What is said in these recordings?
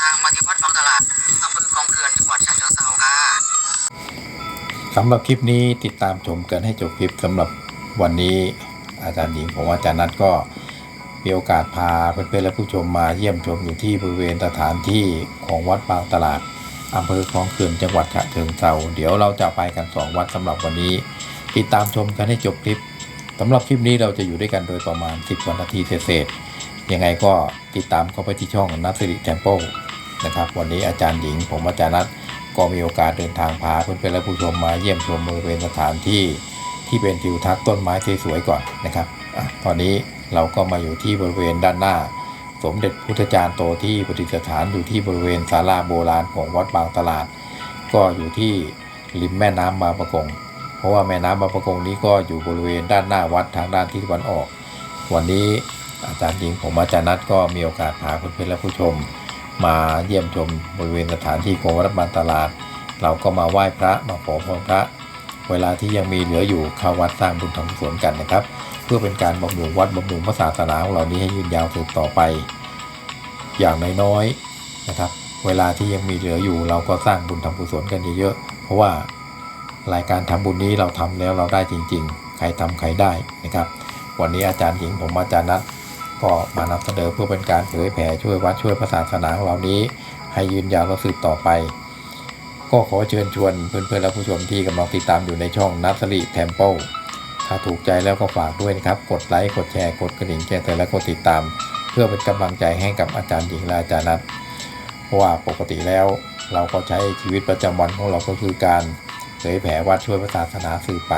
ทางมาที่วัดบางตลาดอำเภอกองเขื่อนจังหวัดฉะเชิงเทราค่ะสำหรับคลิปนี้ติดตามชมกันให้จบคลิปสำหรับวันนี้อาจารย์หญิงผมอาจารย์นัทก็มีโอกาสพาเพื่อนๆและผู้ชมมาเยี่ยมชมอยู่ที่บริเวณสถานที่ของวัดบางตลาดอำเภอคลองเขื่อนจังหวัดฉะเชิงเทราเดี๋ยวเราจะไปกัน 2 วัดสำหรับวันนี้ ติดตามชมกันให้จบคลิปสำหรับคลิปนี้เราจะอยู่ด้วยกันโดยประมาณ 10วันนาทีเศษยังไงก็ติดตามเข้าไปที่ช่องนัทสิริแทมเปิล นะครับ วันนี้อาจารย์หญิง ผมอาจารย์นัทก็มีโอกาสเดินทางพาเพื่อนๆและผู้ชมมาเยี่ยมชมบริเวณสถานที่ที่เป็นทิวทัศน์ต้นไม้สวยๆก่อนนะครับอตอนนี้เราก็มาอยู่ที่บริเวณด้านหน้า สมเด็จพุทธจารย์โตที่ประดิษฐานอยู่ที่บริเวณศาลาโบราณของวัดบางตลาด ก็อยู่ที่ริมแม่น้ำบางประกง เพราะว่าแม่น้ำบางประกงนี้ก็อยู่บริเวณด้านหน้าวัดทางด้านทิศตะวันออก วันนี้อาจารย์หญิงผมอาจารย์นัทก็มีโอกาสพาเพื่อนๆและผู้ชม มาเยี่ยมชมบริเวณสถานที่ของวัดบางตลาด เราก็มาไหว้พระมาขอพรพระ เวลาที่ยังมีเหลืออยู่เข้าวัดสร้างบุญทำกุศลกันนะครับ เพื่อเป็นการบำรุงวัดบำรุงพระศาสนาของเรานี้ให้ยืนยาวสืบต่อไป อย่างน้อยๆนะครับ เวลาที่ยังมีเหลืออยู่ เราก็สร้างบุญทำกุศลกันเยอะๆเพราะว่ารายการทำบุญนี้เราทำแล้วเราได้จริง ๆ ใครทำใครได้นะครับ วันนี้อาจารย์หญิงผมอาจารย์นัท ก็มานำเสนอเพื่อเป็นการเผยแผ่ช่วยวัดช่วยพระศาสนาของเรานี้ ให้ยืนยาวและสืบต่อไป ก็ขอเชิญชวนเพื่อนๆและผู้ชมที่กำลังติดตามอยู่ในช่องนัสริเทมเปิลถ้าถูกใจแล้วก็ฝากด้วยนะครับ กดไลค์ กดแชร์ กดกระดิ่งแจ้งเตือนและกดติดตาม เพื่อเป็นกำลังใจให้กับอาจารย์หญิงและอาจารย์นัทเพราะว่าปกติแล้วเราก็ใช้ชีวิตประจำวันของเราก็คือการเผยแผ่วัดช่วยพระศาสนาสื่อไป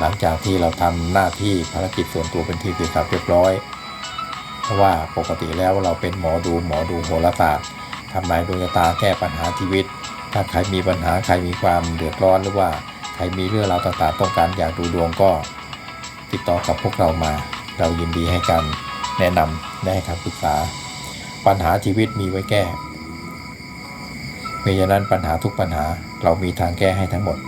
หลังจากที่เราทำหน้าที่ภารกิจส่วนตัวเป็นที่เสร็จสับเรียบร้อย เพราะว่าปกติแล้วเราเป็นหมอดูหมอดูโหราศาสตร์ทำนายดวงชะตาแก้ปัญหาชีวิต ถ้าใครมีปัญหาใครมีความเดือดร้อนหรือว่าใครมีเรื่องราวต่างๆต้องการอยากดูดวงก็ ติดต่อกับพวกเรามา เรายินดีให้การแนะนำและให้คำปรึกษา ปัญหาชีวิตมีไว้แก้เพราะฉะนั้นปัญหาทุกปัญหาเรามีทางแก้ให้ทั้งหมด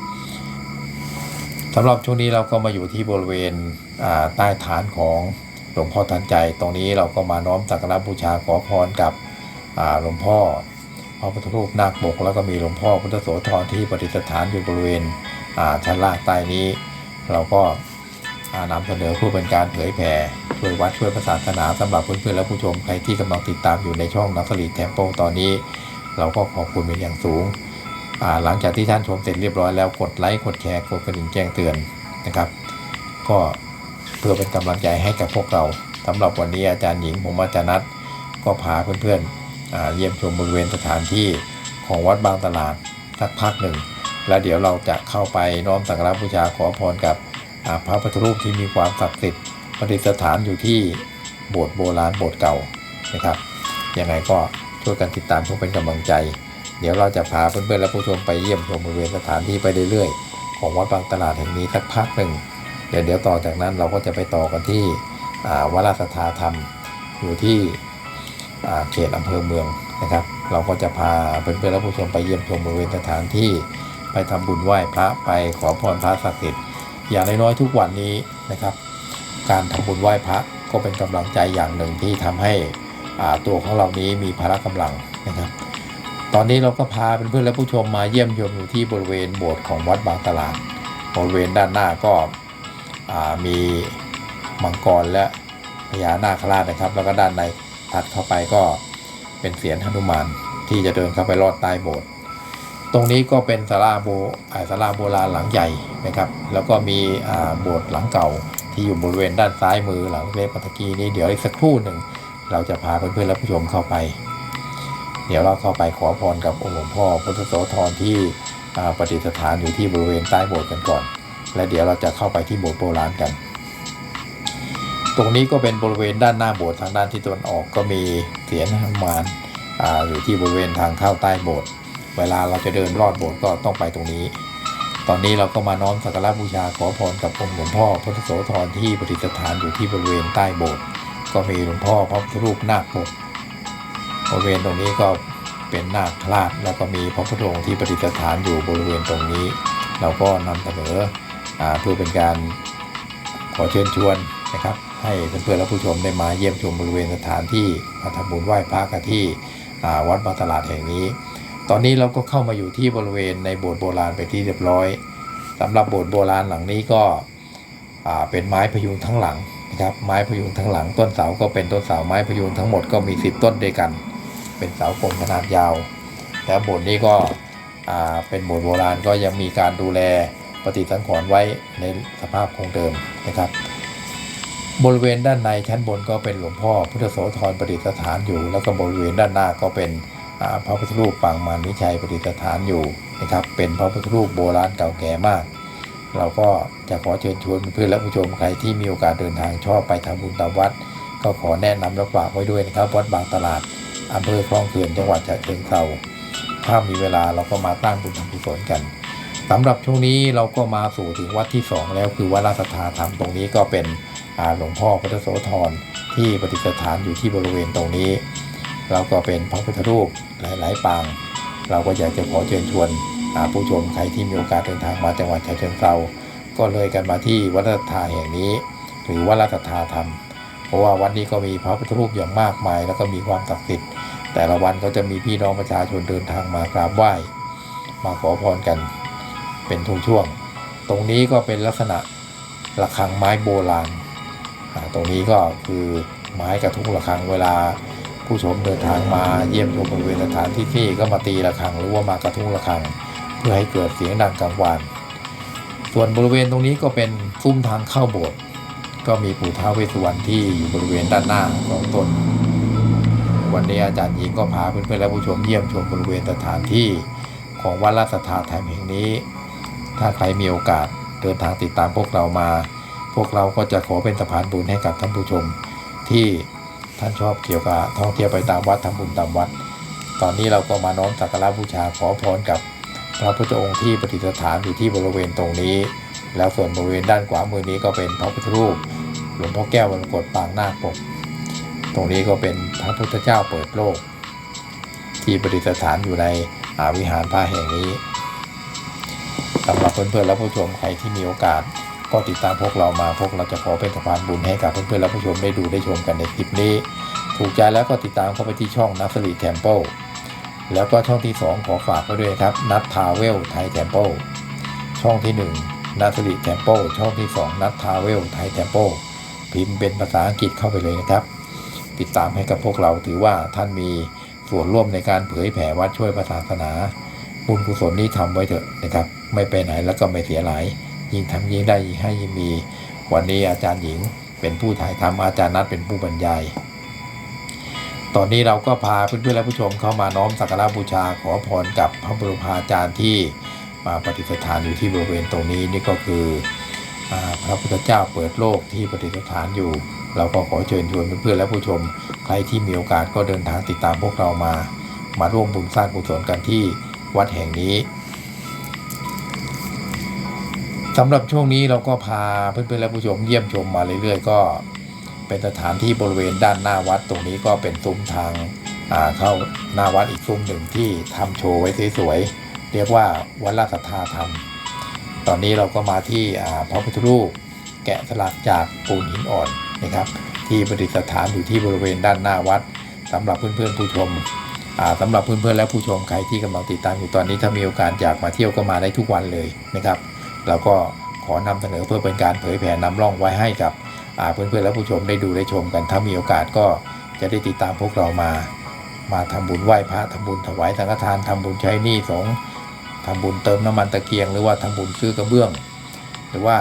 สำหรับช่วงนี้เราก็มาอยู่ที่บริเวณใต้ฐานของ หลวงพ่อทันใจ ตรงนี้เราก็มาน้อมสักการะบูชาขอพรกับหลวงพ่อพระพุทธรูปนาคปกแล้วก็มีหลวงพ่อพุทธโสธรที่ประดิษฐานอยู่บริเวณชั้นล่างใต้นี้ เราก็อ่านำเสนอเพื่อเป็นการเผยแผ่ช่วยวัดช่วยพระศาสนาสำหรับเพื่อนๆและผู้ชมใครที่กำลังติดตามอยู่ในช่องนักสลีแทมเปิลตอนนี้ เราก็ขอบคุณเป็นอย่างสูง หลังจากที่ท่านชมเสร็จเรียบร้อยแล้วกดไลค์กดแชร์กดกระดิ่งแจ้งเตือนนะครับ ก็ เพื่อเป็นกำลังใจให้กับพวกเราสำหรับวันนี้อาจารย์หญิงผมอาจารย์นัทก็พาเพื่อนๆเยี่ยมชมบริเวณสถานที่ของวัดบางตลาดสักพักหนึ่ง แล้วเดี๋ยวเราจะเข้าไปน้อมสักการะบูชาขอพรกับพระพุทธรูปที่มีความศักดิ์สิทธิ์ประดิษฐานอยู่ที่โบสถ์โบราณโบสถ์เก่านะครับยังไงก็ช่วยกันติดตามเพื่อเป็นกำลังใจ เดี๋ยวเราจะพาเพื่อนๆและผู้ชมไปเยี่ยมชมบริเวณสถานที่ไปเรื่อยๆ ของวัดบางตลาดแห่งนี้สักพักหนึ่ง เดี๋ยวเดี๋ยวต่อจากนั้นเราก็จะไปต่อกันที่วัดราชสัทธาธรรมอยู่ที่เขตอำเภอเมืองนะครับ เราก็จะพาเพื่อนๆและผู้ชมไปเยี่ยมชมบริเวณสถานที่ไปทำบุญไหว้พระไปขอพรพระศักดิ์สิทธิ์อย่างน้อยๆทุกวันนี้นะครับ การทำบุญไหว้พระก็เป็นกำลังใจอย่างหนึ่งที่ทำให้ตัวของเรานี้มีพละกำลังนะครับ ตอนนี้เราก็พาเพื่อนๆและผู้ชมมาเยี่ยมชมอยู่ที่บริเวณโบสถ์ของวัดบางตลาดบริเวณด้านหน้าก็ มีมังกรและพญานาคราชนะครับ แล้วก็ด้านในถัดเข้าไปก็เป็นเสียนหนุมานที่จะเดินเข้าไปลอดใต้โบสถ์ตรงนี้ก็เป็นศาลาโบาศาลาโบราณหลังใหญ่นะครับ แล้วก็มีโบสถ์หลังเก่าที่อยู่บริเวณด้านซ้ายมือหลังเล็กปัตกีนี้เดี๋ยวอีกสักครู่หนึ่งเราจะพาเพื่อนๆและผู้ชมเข้าไป เดี๋ยวเราเข้าไปขอพรกับองค์หลวงพ่อพุทธโสธรที่ประดิษฐานอยู่ที่บริเวณใต้โบสถ์กันก่อน และเดี๋ยวเราจะเข้าไปที่โบสถ์โบราณกัน ตรงนี้ก็เป็นบริเวณด้านหน้าโบสถ์ทางด้านที่ตะวันออกก็มีเสียนหมานออยู่ที่บริเวณทางเข้าใต้โบสถ์เวลาเราจะเดินลอดโบสถ์ก็ต้องไปตรงนี้ ตอนนี้เราก็มาน้อมสักการะบูชาขอพรกับองค์หลวงพ่อพุทธโสธรที่ประดิษฐานอยู่ที่บริเวณใต้โบสถ์ก็มีหลวงพ่อพระพุทธรูปนาคปกบริเวณตรงนี้ก็เป็นนาคราชแล้วก็มีพระพุทธองค์ที่ประดิษฐานอยู่บริเวณตรงนี้ เราก็นำเสนอ เพื่อเป็นการขอเชิญชวนนะครับ ให้เพื่อนๆและผู้ชมได้มาเยี่ยมชมบริเวณสถานที่มาทำบุญไหว้พระกันที่วัดบางตลาดแห่งนี้ ตอนนี้เราก็เข้ามาอยู่ที่บริเวณในโบสถ์โบราณไปที่เรียบร้อยสำหรับโบสถ์โบราณหลังนี้ก็เป็นไม้พยุงทั้งหลังนะครับ ไม้พยุงทั้งหลัง ต้นเสาก็เป็นต้นเสาไม้พยุงทั้งหมดก็มี 10 ต้นด้วยกัน เป็นเสากลมขนาดยาว แล้วโบสถ์นี้ก็เป็นโบสถ์โบราณก็ยังมีการดูแล ปฏิสังขรณ์ไว้ในสภาพคงเดิมนะครับ บริเวณด้านในชั้นบนก็เป็นหลวงพ่อพุทธโสธรประดิษฐานอยู่ แล้วก็บริเวณด้านหน้าก็เป็นพระพุทธรูปปางมารวิชัยประดิษฐานอยู่นะครับ เป็นพระพุทธรูปโบราณเก่าแก่มาก เราก็จะขอเชิญชวนเพื่อนและผู้ชมใครที่มีโอกาสเดินทางชอบไปทำบุญตามวัด ก็ขอแนะนำและฝากไว้ด้วยนะครับ วัดบางตลาดอำเภอคลองเขื่อนจังหวัดฉะเชิงเทราถ้ามีเวลาเราก็มาตั้งบุญทำกุศลกัน สำหรับช่วงนี้เราก็มาสู่ถึงวัดที่สองแล้วคือวัดราชธาธรรมตรงนี้ก็เป็นหลวงพ่อพุทธโสธรที่ประดิษฐานอยู่ที่บริเวณตรงนี้ เราก็เป็นพระพุทธรูปหลาย ๆ ปาง เราก็อยากจะขอเชิญชวนผู้ชมใครที่มีโอกาสเดินทางมาจังหวัดฉะเชิงเทราก็เลยกันมาที่วัดราชธาแห่งนี้ หรือวัดราชธาธรรม เพราะว่าวัดนี้ก็มีพระพุทธรูปอย่างมากมาย แล้วก็มีความศักดิ์สิทธิ์แต่ละวันก็จะมีพี่น้องประชาชนเดินทางมากราบไหว้มาขอพรกัน เป็นช่วงๆตรงนี้ก็เป็นลักษณะระฆังไม้โบราณ ตรงนี้ก็คือไม้กระทุ้งระฆังเวลาผู้ชมเดินทางมาเยี่ยมชมบริเวณสถานที่ที่ก็มาตีระฆังหรือว่ามากระทุ้งระฆัง เพื่อให้เกิดเสียงดังกังวาน ส่วนบริเวณตรงนี้ก็เป็นซุ้มทางเข้าโบสถ์ก็มีปู่ท้าวเวสสุวรรณที่อยู่บริเวณด้านหน้าสองตนวันนี้อาจารย์หญิงก็พาเพื่อนๆและผู้ชมเยี่ยมชมบริเวณสถานที่ของวัดราชธาธรรมแห่งนี้ ถ้าใครมีโอกาสเดินทางติดตามพวกเรามา พวกเราก็จะขอเป็นสะพานบุญให้กับท่านผู้ชม ที่ท่านชอบเกี่ยวกับท่องเที่ยวไปตามวัดทำบุญตามวัด ตอนนี้เราก็มาน้อมสักการะบูชาขอพรกับพระพุทธองค์ที่ประดิษฐานอยู่ที่บริเวณตรงนี้ แล้วส่วนบริเวณด้านขวามือนี้ก็เป็นพระพุทธรูปหลวงพ่อแก้วมรกตปางนาคปก ตรงนี้ก็เป็นพระพุทธเจ้าเปิดโลก ที่ประดิษฐานอยู่ในอาวิหารพระแห่งนี้ สำหรับเพื่อนๆและผู้ชมใครที่มีโอกาส ก็ติดตามพวกเรามาพวกเราจะขอเป็นสะพานบุญให้กับเพื่อนๆและผู้ชมได้ดูได้ชมกันในคลิปนี้ ถูกใจแล้วก็ติดตามเข้าไปที่ช่องนัสรีเทมเปิลแล้วก็ช่องที่ 2 ขอฝากไว้ด้วยครับนัททาเวลไทยเทมเปิลช่องที่ 1นัสรีเทมเปิลช่องที่ 2 นัททาเวลไทยเทมเปิลพิมพ์เป็นภาษาอังกฤษเข้าไปเลยนะครับ ติดตามให้กับพวกเราถือว่าท่านมีส่วนร่วมในการเผยแผ่วัดช่วยศาสนา บุญกุศลนี้ทำไว้เถอะนะครับไม่ไปไหนแล้วก็ไม่เสียหลาย ยิ่งทำยิ่งได้ยิ่งให้ยิ่งมี วันนี้อาจารย์หญิงเป็นผู้ถ่ายทำอาจารย์นัดเป็นผู้บรรยาย ตอนนี้เราก็พาเพื่อนๆและผู้ชมเข้ามาน้อมสักการะบูชาขอพรกับพระบรมอาจารย์ที่มาปฏิสถานอยู่ที่บริเวณตรงนี้นี่ก็คืออพระพุทธเจ้าเปิดโลกที่ปฏิสถานอยู่ เราก็ขอเชิญชวนเพื่อนๆและผู้ชม ใครที่มีโอกาสก็เดินทางติดตามพวกเรามา มาร่วมบุญสร้างกุศลกันที่วัดแห่งนี้ สำหรับช่วงนี้เราก็พาเพื่อนๆและผู้ชมเยี่ยมชมมาเรื่อยๆ ก็เป็นสถานที่บริเวณด้านหน้าวัดตรงนี้ก็เป็นซุ้มทางาเข้าหน้าวัดอีกซุ้มหนึ่งที่ทำโชว์ไว้สวยๆ เรียกว่าวัดราชธาธรรม ตอนนี้เราก็มาที่พระพุทธรูปแกะสลักจากปูนหินอ่อนนะครับ ที่ประดิษฐานอยู่ที่บริเวณด้านหน้าวัดสำหรับเพื่อนๆผู้ชมอ่าสำหรับเพื่อนๆและผู้ชมใครที่กำลังติดตามอยู่ตอนนี้ถ้ามีโอกาสอยากมาเที่ยวก็มาได้ทุกวันเลยนะครับ เราก็ขอนำเสนอเพื่อเป็นการเผยแผ่นำร่องไว้ให้กับเพื่อนๆและผู้ชมได้ดูได้ชมกัน ถ้ามีโอกาสก็จะได้ติดตามพวกเรามา มาทำบุญไหว้พระทำบุญถวายสังฆทานทำบุญใช้หนี้สงทำบุญเติมน้ำมันตะเกียง หรือว่าทำบุญซื้อกระเบื้อง หรือว่า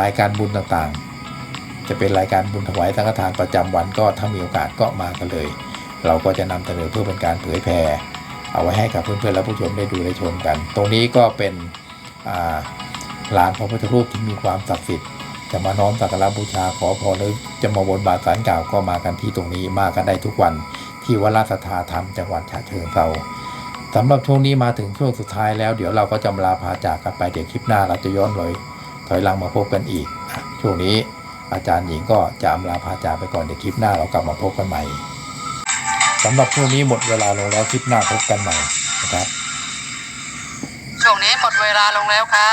รายการบุญต่างๆ จะเป็นรายการบุญถวายสังฆทานประจำวันก็ถ้ามีโอกาสก็มากันเลย เราก็จะนำเสนอเพื่อเป็นการเผยแผ่เอาไว้ให้กับเพื่อนๆและผู้ชมได้ดูได้ชมกัน ตรงนี้ก็เป็น อ่าลานพระพุทธรูปที่มีความศักดิ์สิทธิ์จะมาน้อมสักการะบูชาขอพรหรือจะมาบนบาทสารกล่าวก็มากันที่ตรงนี้มากันได้ทุกวันที่วัดราชธาธรรมจังหวัดฉะเชิงเทราสำหรับช่วงนี้มาถึงช่วงสุดท้ายแล้วเดี๋ยวเราก็จะลาพาจากกันไปเดี๋ยวคลิปหน้าเราจะย้อนเลยถอยหลังมาพบกันอีก ช่วงนี้อาจารย์หญิงก็จะอำลาพาจากไปก่อนเดี๋ยวคลิปหน้าเรากลับมาพบกันใหม่สำหรับช่วงนี้หมดเวลาลงแล้วคลิปหน้าพบกันใหม่นะครับ ช่วงนี้หมดเวลาลงแล้วค่ะ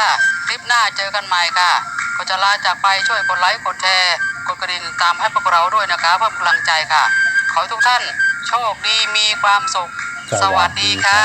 คลิปหน้าเจอกันใหม่ค่ะ ก็จะลาจากไปช่วยกดไลค์กดแชร์กดกระดิ่งตามให้พวกเราด้วยนะคะเพิ่มกำลังใจค่ะ ขอให้ทุกท่าน โชคดีมีความสุข สวัสดีค่ะ